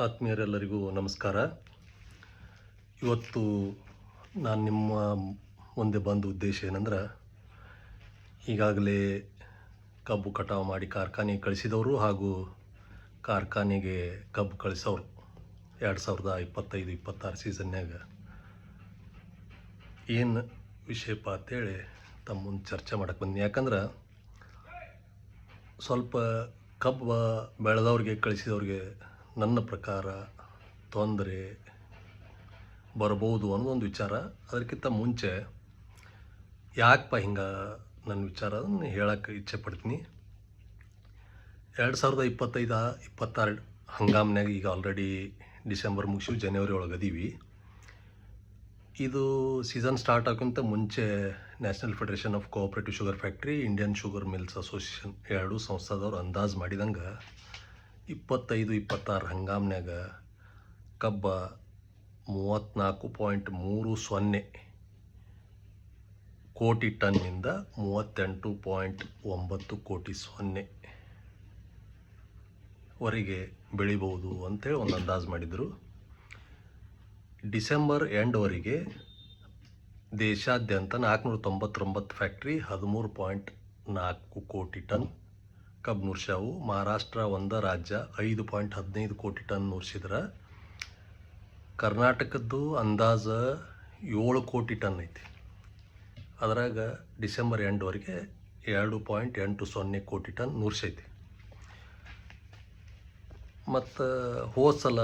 ಆತ್ಮೀಯರೆಲ್ಲರಿಗೂ ನಮಸ್ಕಾರ. ಇವತ್ತು ನಾನು ನಿಮ್ಮ ಮುಂದೆ ಬಂದ ಉದ್ದೇಶ ಏನಂದ್ರೆ, ಈಗಾಗಲೇ ಕಬ್ಬು ಕಟಾವು ಮಾಡಿ ಕಾರ್ಖಾನೆಗೆ ಕಳಿಸಿದವರು ಹಾಗೂ ಕಾರ್ಖಾನೆಗೆ ಕಬ್ಬು ಕಳಿಸೋರು. ಎರಡು ಸಾವಿರದ ಇಪ್ಪತ್ತೈದು, ಇಪ್ಪತ್ತಾರು ಸೀಸನ್ಯಾಗ ಏನು ವಿಷಯಪ್ಪ ಅಂತೇಳಿ ತಮ್ಮ ಚರ್ಚೆ ಮಾಡಕ್ಕೆ ಬಂದಿನಿ. ಯಾಕಂದ್ರೆ ಸ್ವಲ್ಪ ಕಬ್ಬು ಬೆಳೆದವ್ರಿಗೆ, ಕಳಿಸಿದವ್ರಿಗೆ ನನ್ನ ಪ್ರಕಾರ ತೊಂದರೆ ಬರ್ಬೋದು ಅನ್ನೋದೊಂದು ವಿಚಾರ. ಅದಕ್ಕಿಂತ ಮುಂಚೆ ಯಾಕಪ್ಪ ಹಿಂಗೆ ನನ್ನ ವಿಚಾರ ಅದನ್ನು ಹೇಳಕ್ಕೆ ಇಚ್ಛೆ ಪಡ್ತೀನಿ. ಎರಡು ಸಾವಿರದ ಇಪ್ಪತ್ತೈದ, ಇಪ್ಪತ್ತಾರು ಹಂಗಾಮ್ನಾಗ ಈಗ ಆಲ್ರೆಡಿ ಡಿಸೆಂಬರ್ ಮುಗಿಸಿ ಜನವರಿ ಒಳಗೆ ಅದೀವಿ. ಇದು ಸೀಸನ್ ಸ್ಟಾರ್ಟ್ ಆಗೋಕ್ಕಿಂತ ಮುಂಚೆ national federation of cooperative sugar factory Indian sugar mills association ಎರಡು ಸಂಸ್ಥಾದವ್ರು ಅಂದಾಜು ಮಾಡಿದಂಗೆ ಇಪ್ಪತ್ತೈದು, ಇಪ್ಪತ್ತಾರು ಹಂಗಾಮ್ನಾಗ ಕಬ್ಬ ಮೂವತ್ತ್ನಾಲ್ಕು ಪಾಯಿಂಟ್ ಮೂರು ಸೊನ್ನೆ ಕೋಟಿ ಟನ್ನಿಂದ ಮೂವತ್ತೆಂಟು ಪಾಯಿಂಟ್ ಒಂಬತ್ತು ಕೋಟಿ ಸೊನ್ನೆ ವರೆಗೆ ಬೆಳಿಬೋದು ಅಂತೇಳಿ ಒಂದು ಅಂದಾಜು ಮಾಡಿದರು. ಡಿಸೆಂಬರ್ ಎಂಡ್ವರೆಗೆ ದೇಶಾದ್ಯಂತ ನಾಲ್ಕುನೂರ ತೊಂಬತ್ತೊಂಬತ್ತು ಫ್ಯಾಕ್ಟ್ರಿ ಹದಿಮೂರು ಪಾಯಿಂಟ್ ನಾಲ್ಕು ಕೋಟಿ ಟನ್ ಕಬ್ಬು ನುರ್ಸ್ಯಾವು. ಮಹಾರಾಷ್ಟ್ರ ಒಂದ ರಾಜ್ಯ ಐದು ಪಾಯಿಂಟ್ ಹದಿನೈದು ಕೋಟಿ ಟನ್ ನುರ್ಸಿದ್ರೆ. ಕರ್ನಾಟಕದ್ದು ಅಂದಾಜು ಏಳು ಕೋಟಿ ಟನ್ ಐತಿ. ಅದರಾಗ ಡಿಸೆಂಬರ್ ಎಂಡ್ವರೆಗೆ ಎರಡು ಪಾಯಿಂಟ್ ಎಂಟು ಸೊನ್ನೆ ಕೋಟಿ ಟನ್ ನುರ್ಸೈತಿ. ಮತ್ತು ಹೋದ ಸಲ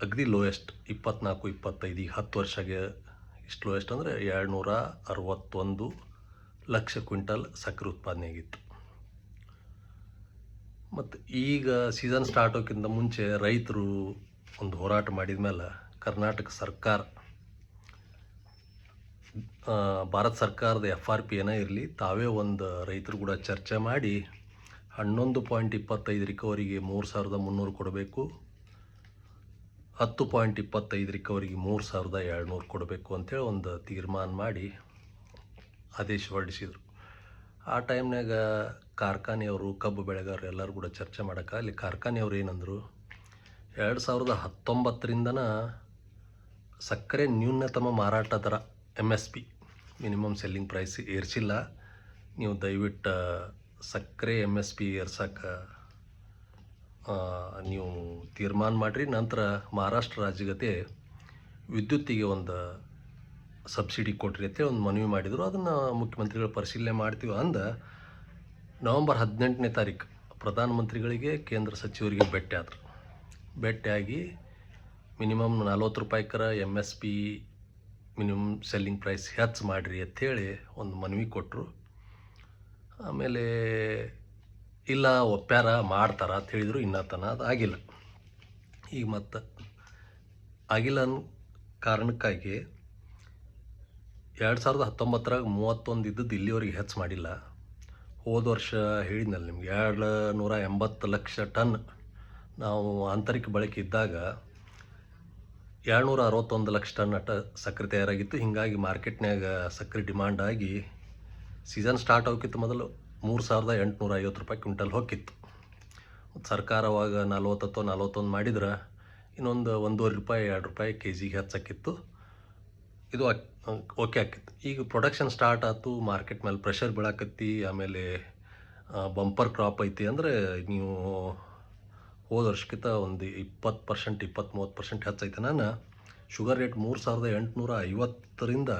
ಅಗದಿ ಲೋಯೆಸ್ಟ್ ಇಪ್ಪತ್ನಾಲ್ಕು, ಇಪ್ಪತ್ತೈದು ಈಗ ಹತ್ತು ವರ್ಷಗೆ ಇಷ್ಟು ಲೋಯೆಸ್ಟ್ ಅಂದರೆ ಎರಡು ನೂರ ಅರವತ್ತೊಂದು ಲಕ್ಷ ಕ್ವಿಂಟಲ್ ಸಕ್ಕರೆ ಉತ್ಪಾದನೆ ಆಗಿತ್ತು ಮತ್ತು ಈಗ ಸೀಸನ್ ಸ್ಟಾರ್ಟ್ ಆಗೋಕ್ಕಿಂತ ಮುಂಚೆ ರೈತರು ಒಂದು ಹೋರಾಟ ಮಾಡಿದ ಮೇಲೆ ಕರ್ನಾಟಕ ಸರ್ಕಾರ ಭಾರತ ಸರ್ಕಾರದ ಎಫ್ ಆರ್ ಪಿ ಏನೇ ಇರಲಿ, ತಾವೇ ಒಂದು ರೈತರು ಕೂಡ ಚರ್ಚೆ ಮಾಡಿ ಹನ್ನೊಂದು ಪಾಯಿಂಟ್ ಇಪ್ಪತ್ತೈದು ರಿಕವರಿಗೆ ಮೂರು ಸಾವಿರದ ಮುನ್ನೂರು ಕೊಡಬೇಕು, ಹತ್ತು ಪಾಯಿಂಟ್ ಇಪ್ಪತ್ತೈದು ರಿಕವರಿಗೆ ಮೂರು ಸಾವಿರದ ಏಳ್ನೂರು ಕೊಡಬೇಕು ಅಂತೇಳಿ ಒಂದು ತೀರ್ಮಾನ ಮಾಡಿ ಆದೇಶ ಹೊರಡಿಸಿದರು. ಆ ಟೈಮ್ನಾಗ ಕಾರ್ಖಾನೆಯವರು, ಕಬ್ಬು ಬೆಳೆಗಾರರು ಎಲ್ಲರೂ ಕೂಡ ಚರ್ಚೆ ಮಾಡೋಕೆ ಅಲ್ಲಿ ಕಾರ್ಖಾನೆಯವರು ಏನಂದರು, ಎರಡು ಸಾವಿರದ ಹತ್ತೊಂಬತ್ತರಿಂದನ ಸಕ್ಕರೆ ನ್ಯೂನತಮ ಮಾರಾಟ ದರ M S P minimum selling price ಏರಿಸಿಲ್ಲ. ನೀವು ದಯವಿಟ್ಟು ಸಕ್ಕರೆ ಎಂ ಎಸ್ ಪಿ ಏರ್ಸಕ್ಕೆ ನೀವು ತೀರ್ಮಾನ ಮಾಡಿರಿ. ನಂತರ ಮಹಾರಾಷ್ಟ್ರ ರಾಜ್ಯಗತೆ ವಿದ್ಯುತ್ತಿಗೆ ಒಂದು ಸಬ್ಸಿಡಿ ಕೊಟ್ರಿ ಅಂತೇಳಿ ಒಂದು ಮನವಿ ಮಾಡಿದರು. ಅದನ್ನು ಮುಖ್ಯಮಂತ್ರಿಗಳು ಪರಿಶೀಲನೆ ಮಾಡ್ತೀವಿ ಅಂದ ನವಂಬರ್ ಹದಿನೆಂಟನೇ ತಾರೀಕು ಪ್ರಧಾನಮಂತ್ರಿಗಳಿಗೆ ಕೇಂದ್ರ ಸಚಿವರಿಗೆ ಭೇಟಿ ಆದರು. ಭೇಟಿಯಾಗಿ ಮಿನಿಮಮ್ ನಲ್ವತ್ತು ರೂಪಾಯಿಕರ M S P minimum selling price ಹೆಚ್ಚು ಮಾಡಿರಿ ಅಂಥೇಳಿ ಒಂದು ಮನವಿ ಕೊಟ್ಟರು ಆಮೇಲೆ ಇಲ್ಲ ಒಪ್ಪ್ಯಾರ ಮಾಡ್ತಾರ ಅಂತ ಹೇಳಿದರು ಇನ್ನತನ ಅದು ಆಗಿಲ್ಲ. ಈಗ ಮತ್ತು ಆಗಿಲ್ಲ ಅನ್ನೋ ಕಾರಣಕ್ಕಾಗಿ ಎರಡು ಸಾವಿರದ ಹತ್ತೊಂಬತ್ತರಾಗ ಮೂವತ್ತೊಂದು ಇದ್ದದ್ದು ಇಲ್ಲಿವರೆಗೆ ಹೆಚ್ಚು ಮಾಡಿಲ್ಲ. ಹೋದ ವರ್ಷ ಹೇಳಿದ್ನಲ್ಲ ನಿಮ್ಗೆ ಎರಡು ನೂರ ಎಂಬತ್ತು ಲಕ್ಷ ಟನ್ ನಾವು ಆಂತರಿಕ ಬಳಕೆ ಇದ್ದಾಗ ಏಳ್ನೂರ ಅರವತ್ತೊಂದು ಲಕ್ಷ ಟನ್ ಅಟ ಸಕ್ಕರೆ ತಯಾರಾಗಿತ್ತು. ಹೀಗಾಗಿ ಮಾರ್ಕೆಟ್ನಾಗ ಸಕ್ಕರೆ ಡಿಮಾಂಡ್ ಆಗಿ ಸೀಸನ್ ಸ್ಟಾರ್ಟ್ ಆಗೋಕ್ಕಿಂತ ಮೊದಲು ಮೂರು ಸಾವಿರದ ಎಂಟುನೂರ ಐವತ್ತು ರೂಪಾಯಿ ಕ್ವಿಂಟಲ್ ಹೋಗಿತ್ತು ಸರ್ಕಾರ ಅವಾಗ ಅಥವಾ ನಲ್ವತ್ತೊಂದು ಮಾಡಿದ್ರೆ ಇನ್ನೊಂದು ಒಂದೂವರೆ ರೂಪಾಯಿ, ಎರಡು ರೂಪಾಯಿ ಕೆ ಜಿಗೆ ಹೆಚ್ಚಾಕಿತ್ತು ಇದು ಓಕೆ. ಆಕೈತಿ. ಈಗ ಪ್ರೊಡಕ್ಷನ್ ಸ್ಟಾರ್ಟ್ ಆಯ್ತು ಮಾರ್ಕೆಟ್ ಮೇಲೆ ಪ್ರೆಷರ್ ಬೀಳಾಕತ್ತಿ, ಆಮೇಲೆ ಬಂಪರ್ ಕ್ರಾಪ್ ಐತಿ ಅಂದರೆ ನೀವು ಹೋದ ವರ್ಷಕ್ಕಿಂತ ಒಂದು ಇಪ್ಪತ್ತು ಪರ್ಸೆಂಟ್ ಇಪ್ಪತ್ತು ಮೂವತ್ತು ಪರ್ಸೆಂಟ್ ಹೆಚ್ಚೈತೆ. ನಾನು ಶುಗರ್ ರೇಟ್ ಮೂರು ಸಾವಿರದ ಎಂಟುನೂರ ಐವತ್ತರಿಂದ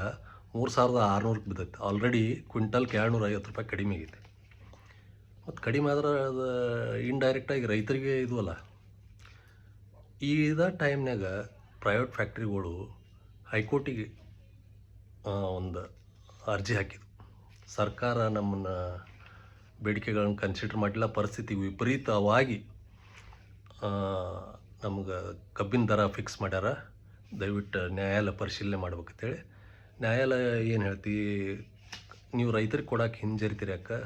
ಮೂರು ಸಾವಿರದ ಆರುನೂರಕ್ಕೆ ಬಿದ್ದೈತೆ. ಆಲ್ರೆಡಿ ಕ್ವಿಂಟಲ್ಗೆ ಎರಡುನೂರ ಐವತ್ತು ರೂಪಾಯಿ ಕಡಿಮೆ ಆಗೈತೆ. ಮತ್ತು ಕಡಿಮೆ ಆದ್ರೆ ಅದು ಇಂಡೈರೆಕ್ಟಾಗಿ ರೈತರಿಗೆ ಇದು ಅಲ್ಲ. ಇದ ಟೈಮ್ನಾಗ ಪ್ರೈವೇಟ್ ಫ್ಯಾಕ್ಟ್ರಿಗಳು ಹೈಕೋರ್ಟಿಗೆ ಒಂದು ಅರ್ಜಿ ಹಾಕಿದ್ರು ಸರ್ಕಾರ ನಮ್ಮನ್ನು ಬೇಡಿಕೆಗಳನ್ನು ಕನ್ಸಿಡರ್ ಮಾಡಿಲ್ಲ ಪರಿಸ್ಥಿತಿ ವಿಪರೀತವಾಗಿ ನಮ್ಗೆ ಕಬ್ಬಿನ ದರ ಫಿಕ್ಸ್ ಮಾಡ್ಯಾರ. ದಯವಿಟ್ಟು ನ್ಯಾಯಾಲಯ ಪರಿಶೀಲನೆ ಮಾಡ್ಬೇಕಂತೇಳಿ. ನ್ಯಾಯಾಲಯ ಏನು ಹೇಳ್ತಿ, ನೀವು ರೈತರಿಗೆ ಕೊಡೋಕೆ ಹಿಂಜರಿತೀರಿ ಯಾಕೆ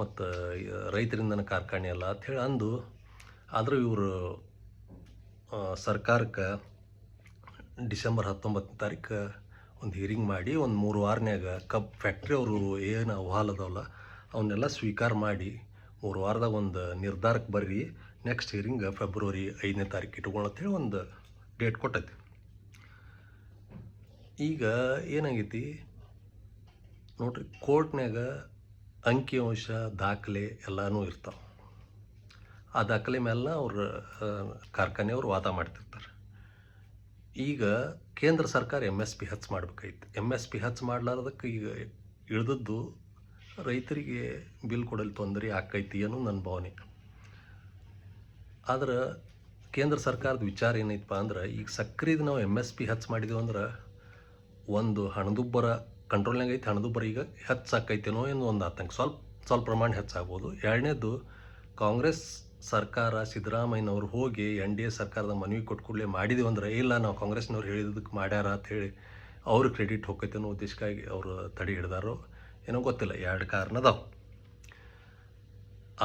ಮತ್ತು ರೈತರಿಂದನ ಕಾರ್ಖಾನೆ ಅಲ್ಲ ಅಂಥೇಳಿ ಅಂದು, ಆದರೂ ಇವರು ಸರ್ಕಾರಕ್ಕೆ ಡಿಸೆಂಬರ್ ಹತ್ತೊಂಬತ್ತನೇ ತಾರೀಕು ಒಂದು ಹಿಯರಿಂಗ್ ಮಾಡಿ, ಒಂದು ಮೂರು ವಾರನ್ಯಾಗ ಕಬ್ ಫ್ಯಾಕ್ಟ್ರಿ ಅವರು ಏನು ಅಹವಾಲ್ ಅದಾವಲ್ಲ ಅವನ್ನೆಲ್ಲ ಸ್ವೀಕಾರ ಮಾಡಿ, ಮೂರು ವಾರದಾಗ ಒಂದು ನಿರ್ಧಾರಕ್ಕೆ ಬರ್ರಿ ನೆಕ್ಸ್ಟ್ ಹಿಯರಿಂಗ್ ಫೆಬ್ರವರಿ ಐದನೇ ತಾರೀಕು ಅಂತೇಳಿ ಒಂದು ಡೇಟ್ ಕೊಟ್ಟೈತಿ. ಈಗ ಏನಾಗೈತಿ, ನೋಡ್ರಿ ಕೋರ್ಟ್ನ್ಯಾಗ ಅಂಕಿಅಂಶ ದಾಖಲೆ ಎಲ್ಲನೂ ಇರ್ತಾವೆ. ಆ ದಾಖಲೆ ಮೇಲೆ ಅವ್ರ ಕಾರ್ಖಾನೆಯವ್ರು ವಾದ ಮಾಡ್ತಿರ್ತಾರೆ. ಈಗ ಕೇಂದ್ರ ಸರ್ಕಾರ ಎಂ ಎಸ್ ಪಿ ಹಚ್ ಮಾಡಬೇಕಾಯ್ತು. ಎಂ ಎಸ್ ಪಿ ಹಚ್ ಮಾಡ್ಲಾರ್ದಕ್ಕೆ ಈಗ ಇಳಿದದ್ದು ರೈತರಿಗೆ ಬಿಲ್ ಕೊಡಲು ತೊಂದರೆ ಆಕೈತಿ ಅನ್ನೋ ನನ್ನ ಭಾವನೆ. ಆದ್ರೆ ಕೇಂದ್ರ ಸರ್ಕಾರದ ವಿಚಾರ ಏನೈತಪ್ಪ ಅಂದ್ರೆ, ಈಗ ಇದು ನಾವು ಎಂ ಎಸ್ ಪಿ ಹಚ್ ಮಾಡಿದೆವು ಅಂದ್ರೆ ಒಂದು ಹಣದುಬ್ಬರ ಕಂಟ್ರೋಲ್ನಾಗ ಐತಿ, ಹಣದುಬ್ಬರ ಈಗ ಹೆಚ್ಚಾಕೈತೇನೋ ಏನೋ ಒಂದು ಆತಂಕ. ಸ್ವಲ್ಪ ಸ್ವಲ್ಪ ಪ್ರಮಾಣ ಹೆಚ್ಚಾಗ್ಬೋದು ಎರಡನೇದು ಕಾಂಗ್ರೆಸ್ ಸರ್ಕಾರ ಸಿದ್ದರಾಮಯ್ಯನವ್ರು ಹೋಗಿ ಎನ್ ಡಿ ಎ ಸರ್ಕಾರದ ಮನವಿ ಕೊಟ್ಟು ಕೂಡಲೇ ಮಾಡಿದೀವಿ ಅಂದ್ರೆ, ಇಲ್ಲ ನಾವು ಕಾಂಗ್ರೆಸ್ನವ್ರು ಹೇಳಿದ್ದಕ್ಕೆ ಮಾಡ್ಯಾರ ಅಂತ ಹೇಳಿ ಅವ್ರ ಕ್ರೆಡಿಟ್ ಹೋಗೈತೆ ಅನ್ನೋ ಉದ್ದೇಶಕ್ಕಾಗಿ ಅವರು ತಡೆ ಹಿಡ್ದಾರೋ ಏನೋ ಗೊತ್ತಿಲ್ಲ, ಎರಡು ಕಾರಣ ಅದಾವ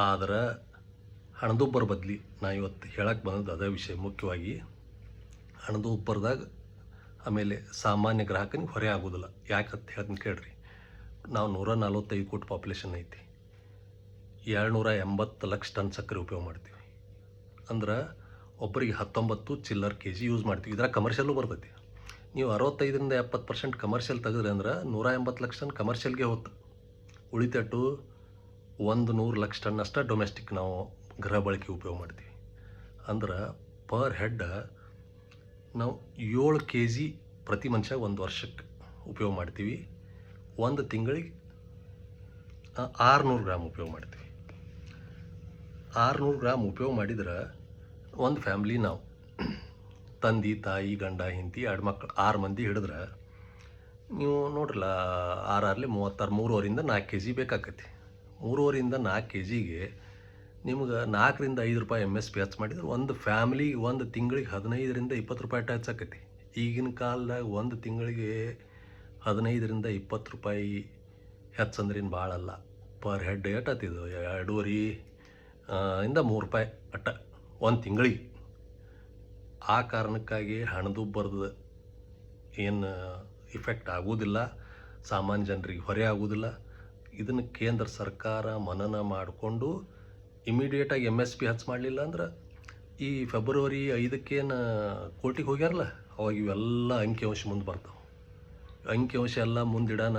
ಆದ್ರೆ ಹಣದುಬ್ಬರ ಬದಲಿ ನಾ ಇವತ್ತು ಹೇಳಕ್ಕೆ ಬಂದದ್ದು ಅದೇ ವಿಷಯ ಮುಖ್ಯವಾಗಿ, ಹಣದುಬ್ಬರದಾಗ ಆಮೇಲೆ ಸಾಮಾನ್ಯ ಗ್ರಾಹಕನಿಗೆ ಹೊರೆ ಆಗೋದಿಲ್ಲ. ಯಾಕಂತ ಹೇಳ್ತೀನಿ ಕೇಳ್ರಿ, ನಾವು ನೂರ ನಲ್ವತ್ತೈದು ಕೋಟಿ ಪಾಪ್ಯುಲೇಷನ್ ಐತಿ. ಏಳ್ನೂರ ಎಂಬತ್ತು ಲಕ್ಷ ಟನ್ ಸಕ್ಕರೆ ಉಪಯೋಗ ಮಾಡ್ತೀವಿ. ಅಂದ್ರೆ ಒಬ್ಬರಿಗೆ ಹತ್ತೊಂಬತ್ತು ಚಿಲ್ಲರ್ ಕೆ ಜಿ ಯೂಸ್ ಮಾಡ್ತೀವಿ. ಇದರ ಕಮರ್ಷಿಯಲ್ಲೂ ಬರ್ತೈತಿ. ನೀವು ಅರವತ್ತೈದರಿಂದ ಎಪ್ಪತ್ತು ಪರ್ಸೆಂಟ್ ಕಮರ್ಷಿಯಲ್ ತೆಗೆದ್ರಿ ಅಂದ್ರೆ ನೂರ ಎಂಬತ್ತು ಲಕ್ಷ ಟನ್ ಕಮರ್ಷಿಯಲ್ಗೆ ಹೋತು ಉಳಿತಟ್ಟು ಒಂದು ನೂರು ಲಕ್ಷ ಟನ್ ಅಷ್ಟೇ ಡೊಮೆಸ್ಟಿಕ್ ನಾವು ಗೃಹ ಬಳಕೆ ಉಪಯೋಗ ಮಾಡ್ತೀವಿ. ಅಂದ್ರೆ ಪರ್ ಹೆಡ್ ನಾವು ಏಳು ಕೆ ಜಿ ಪ್ರತಿ ಮನುಷ್ಯ ಒಂದು ವರ್ಷಕ್ಕೆ ಉಪಯೋಗ ಮಾಡ್ತೀವಿ. ಒಂದು ತಿಂಗಳಿಗೆ ಆರುನೂರು ಗ್ರಾಮ್ ಉಪಯೋಗ ಮಾಡ್ತೀವಿ. ಆರುನೂರು ಗ್ರಾಮ್ ಉಪಯೋಗ ಮಾಡಿದ್ರೆ ಒಂದು ಫ್ಯಾಮ್ಲಿ ನಾವು, ತಂದೆ, ತಾಯಿ, ಗಂಡ, ಹೆಂಡತಿ, ಎರಡು ಮಕ್ಕಳು ಆರು ಮಂದಿ ಹಿಡಿದ್ರೆ, ನೀವು ನೋಡ್ರಲ್ಲ, ಆರಾರ್ಲಿ ಮೂವತ್ತಾರು, ಮೂರುವರಿಂದ ನಾಲ್ಕು ಕೆ ಜಿ ಬೇಕಾಕತಿ. ಮೂರುವರಿಂದ ನಾಲ್ಕು ಕೆ ಜಿಗೆ ನಿಮ್ಗೆ ನಾಲ್ಕರಿಂದ ಐದು ರೂಪಾಯಿ ಎಂ ಎಸ್ ಪಿ ಹಚ್ ಮಾಡಿದ್ರೆ ಒಂದು ಫ್ಯಾಮ್ಲಿ ಒಂದು ತಿಂಗಳಿಗೆ ಹದಿನೈದರಿಂದ ಇಪ್ಪತ್ತು ರೂಪಾಯಿ ಅಟ್ಟ ಹಚ್ಚಾಕತಿ. ಈಗಿನ ಕಾಲದಾಗ ಒಂದು ತಿಂಗಳಿಗೆ ಹದಿನೈದರಿಂದ ಇಪ್ಪತ್ತು ರೂಪಾಯಿ ಹೆಚ್ಚಂದ್ರೇನು ಭಾಳಲ್ಲ ಪರ್ ಹೆಡ್ ಎಟ್ಟತ್ತಿದು ಎರಡೂವರೆ ಇಂದ ಮೂರು ರೂಪಾಯಿ ಅಟ್ಟ, ಒಂದು ತಿಂಗಳಿಗೆ. ಆ ಕಾರಣಕ್ಕಾಗಿ ಹಣದುಬ್ಬರದ ಏನು ಇಫೆಕ್ಟ್ ಆಗೋದಿಲ್ಲ, ಸಾಮಾನ್ಯ ಜನರಿಗೆ ಹೊರೆ ಆಗೋದಿಲ್ಲ. ಇದನ್ನು ಕೇಂದ್ರ ಸರ್ಕಾರ ಮನನ ಮಾಡಿಕೊಂಡು ಇಮಿಡಿಯೇಟಾಗಿ ಎಂ ಎಸ್ ಪಿ ಹಚ್ ಮಾಡಲಿಲ್ಲ ಅಂದ್ರೆ ಈ ಫೆಬ್ರವರಿ ಐದಕ್ಕೇನು ಕೋರ್ಟಿಗೆ ಹೋಗ್ಯಾರಲ್ಲ, ಅವಾಗ ಇವೆಲ್ಲ ಅಂಕಿಅಂಶ ಮುಂದೆ ಬರ್ತಾವೆ. ಅಂಕಿಅಂಶ ಎಲ್ಲ ಮುಂದಿಡೋಣ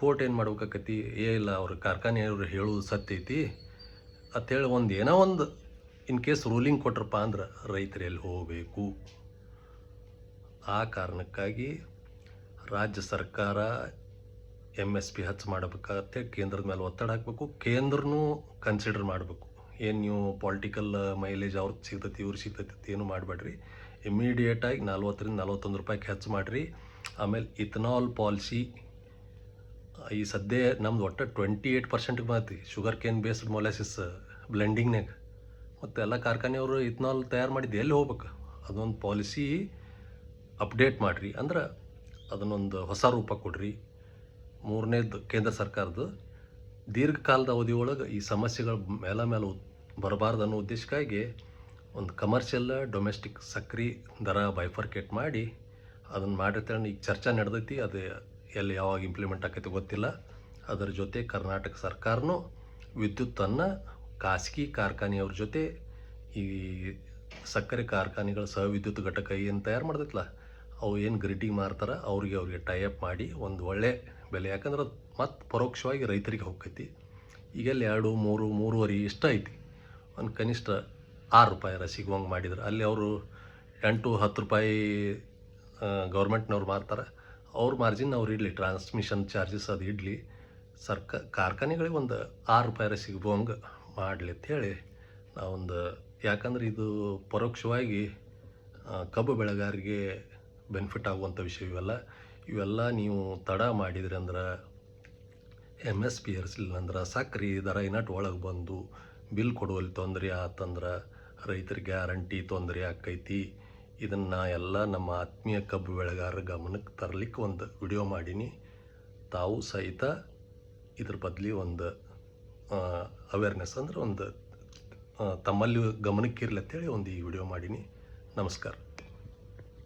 ಕೋರ್ಟ್ ಏನು ಮಾಡ್ಬೇಕಾಕತಿ ಏ ಇಲ್ಲ ಅವ್ರ ಕಾರ್ಖಾನೆಯವರು ಹೇಳೋದು ಸತ್ಯ ಐತಿ ಅಂತೇಳಿ ಒಂದು ಏನೋ ಒಂದು ಇನ್ ಕೇಸ್ ರೂಲಿಂಗ್ ಕೊಟ್ರಪ್ಪ ಅಂದ್ರೆ ರೈತರು ಎಲ್ಲಿ ಹೋಗಬೇಕು? ಆ ಕಾರಣಕ್ಕಾಗಿ ರಾಜ್ಯ ಸರ್ಕಾರ ಎಂ ಎಸ್ ಪಿ ಹಚ್ಚು ಮಾಡಬೇಕಾಗತ್ತೆ, ಕೇಂದ್ರದ ಮೇಲೆ ಒತ್ತಡ ಹಾಕಬೇಕು, ಕೇಂದ್ರನೂ ಕನ್ಸಿಡರ್ ಮಾಡಬೇಕು. ಏನು ನೀವು ಪೊಲಿಟಿಕಲ್ ಮೈಲೇಜ್ ಅವ್ರಿಗೆ ಸಿಗ್ತೈತಿ ಇವ್ರು ಸಿಗ್ತೈತಿ ಏನು ಮಾಡಬೇಡ್ರಿ. ಇಮಿಡಿಯೇಟಾಗಿ ನಲ್ವತ್ತರಿಂದ ನಲ್ವತ್ತೊಂದು ರೂಪಾಯಿಗೆ ಹೆಚ್ಚು ಮಾಡಿರಿ. ಆಮೇಲೆ ಇಥನಾಲ್ ಪಾಲಿಸಿ ಈ ಸದ್ಯ ನಮ್ದು ಒಟ್ಟು ಟ್ವೆಂಟಿ ಏಯ್ಟ್ ಪರ್ಸೆಂಟ್ಗೆ ಬಂದೈತಿ. ಶುಗರ್ ಕೇನ್ ಬೇಸ್ಡ್ ಮೊಲಾಸಿಸ್ ಬ್ಲೆಂಡಿಂಗ್ನಾಗ ಮತ್ತು ಎಲ್ಲ ಕಾರ್ಖಾನೆಯವರು ಇಥನಾಲ್ ತಯಾರು ಮಾಡಿದ್ದು ಎಲ್ಲಿ ಹೋಗ್ಬೇಕು? ಅದೊಂದು ಪಾಲಿಸಿ ಅಪ್ಡೇಟ್ ಮಾಡಿರಿ. ಅಂದ್ರೆ ಅದನ್ನೊಂದು ಹೊಸ ರೂಪ ಕೊಡ್ರಿ. ಮೂರನೇದು ಕೇಂದ್ರ ಸರ್ಕಾರದ ದೀರ್ಘಕಾಲದ ಅವಧಿ ಒಳಗೆ ಈ ಸಮಸ್ಯೆಗಳು ಮೇಲ ಮೇಲೆ ಬರಬಾರ್ದು ಅನ್ನೋ ಉದ್ದೇಶಕ್ಕಾಗಿ ಒಂದು ಕಮರ್ಷಿಯಲ್ ಡೊಮೆಸ್ಟಿಕ್ ಸಕ್ರಿ ದರ ಬೈಫರ್ಕೇಟ್ ಮಾಡಿ ಅದನ್ನು ಮಾಡಿರ್ತೇನೆ ಈಗ ಚರ್ಚೆ ನಡೆದೈತಿ. ಅದು ಎಲ್ಲಿ ಯಾವಾಗ ಇಂಪ್ಲಿಮೆಂಟ್ ಆಕೈತಿ ಗೊತ್ತಿಲ್ಲ. ಅದರ ಜೊತೆ ಕರ್ನಾಟಕ ಸರ್ಕಾರನೂ ವಿದ್ಯುತ್ತನ್ನು ಖಾಸಗಿ ಕಾರ್ಖಾನೆಯವ್ರ ಜೊತೆ ಈ ಸಕ್ಕರೆ ಕಾರ್ಖಾನೆಗಳ ಸಹ ವಿದ್ಯುತ್ ಘಟಕ ಏನು ತಯಾರು ಮಾಡ್ತೈತಲ್ಲ ಅವು ಏನು ಗ್ರಿಡ್ಡಿಂಗ್ ಮಾರ್ತಾರೆ ಅವ್ರಿಗೆ ಅವ್ರಿಗೆ ಟೈಅಪ್ ಮಾಡಿ ಒಂದು ಒಳ್ಳೆ ಬೆಲೆ. ಯಾಕಂದ್ರೆ ಅದು ಮತ್ತೆ ಪರೋಕ್ಷವಾಗಿ ರೈತರಿಗೆ ಹೋಗ್ತೈತಿ. ಈಗೆಲ್ಲ ಎರಡು, ಮೂರು, ಮೂರುವರೆ ಇಷ್ಟ ಐತಿ. ಒಂದು ಕನಿಷ್ಠ ಆರು ರೂಪಾಯಿ ಸಿಗುವಂಗೆ ಮಾಡಿದ್ರು. ಅಲ್ಲಿ ಅವರು ಎಂಟು, ಹತ್ತು ರೂಪಾಯಿ ಗೌರ್ಮೆಂಟ್ನವ್ರು ಮಾರ್ತಾರೆ. ಅವ್ರ ಮಾರ್ಜಿನ್ ಅವ್ರು ಇಡಲಿ. ಟ್ರಾನ್ಸ್ಮಿಷನ್ ಚಾರ್ಜಸ್ ಅದು ಇಡಲಿ. ಸರ್ಕ, ಕಾರ್ಖಾನೆಗಳಿಗೆ ಒಂದು ಆರು ರೂಪಾಯಿ ಸಿಗುವಂಗೆ ಮಾಡಲಿ ಅಂಥೇಳಿ ನಾವೊಂದು, ಯಾಕಂದ್ರೆ ಇದು ಪರೋಕ್ಷವಾಗಿ ಕಬ್ಬು ಬೆಳೆಗಾರರಿಗೆ ಬೆನಿಫಿಟ್ ಆಗುವಂಥ ವಿಷಯ ಇವೆಲ್ಲ. ಇವೆಲ್ಲ ನೀವು ತಡ ಮಾಡಿದ್ರಿ ಅಂದ್ರೆ ಎಂ ಎಸ್ ಪಿ ಏರಿಸಲಿಲ್ಲ ಅಂದ್ರೆ ಸಕ್ರೆ ದರ ಇನ್ನಟ್ಟು ಒಳಗೆ ಬಂದು ಬಿಲ್ ಕೊಡುವಲ್ಲಿ ತೊಂದರೆ ಆತಂದ್ರೆ ರೈತರ ಗ್ಯಾರಂಟಿ ತೊಂದರೆ ಆಕೈತಿ ಇದನ್ನು ಎಲ್ಲ ನಮ್ಮ ಆತ್ಮೀಯ ಕಬ್ಬು ಬೆಳೆಗಾರರ ಗಮನಕ್ಕೆ ತರಲಿಕ್ಕೆ ಒಂದು ವಿಡಿಯೋ ಮಾಡೀನಿ. ತಾವು ಸಹಿತ ಇದ್ರ ಬದಲಿ ಒಂದು ಅವೇರ್ನೆಸ್ ಅಂದ್ರೆ ಒಂದು ತಮ್ಮಲ್ಲಿ ಗಮನಕ್ಕಿರಲಿ ಅಂತೇಳಿ ಒಂದು ಈ ವಿಡಿಯೋ ಮಾಡೀನಿ. ನಮಸ್ಕಾರ.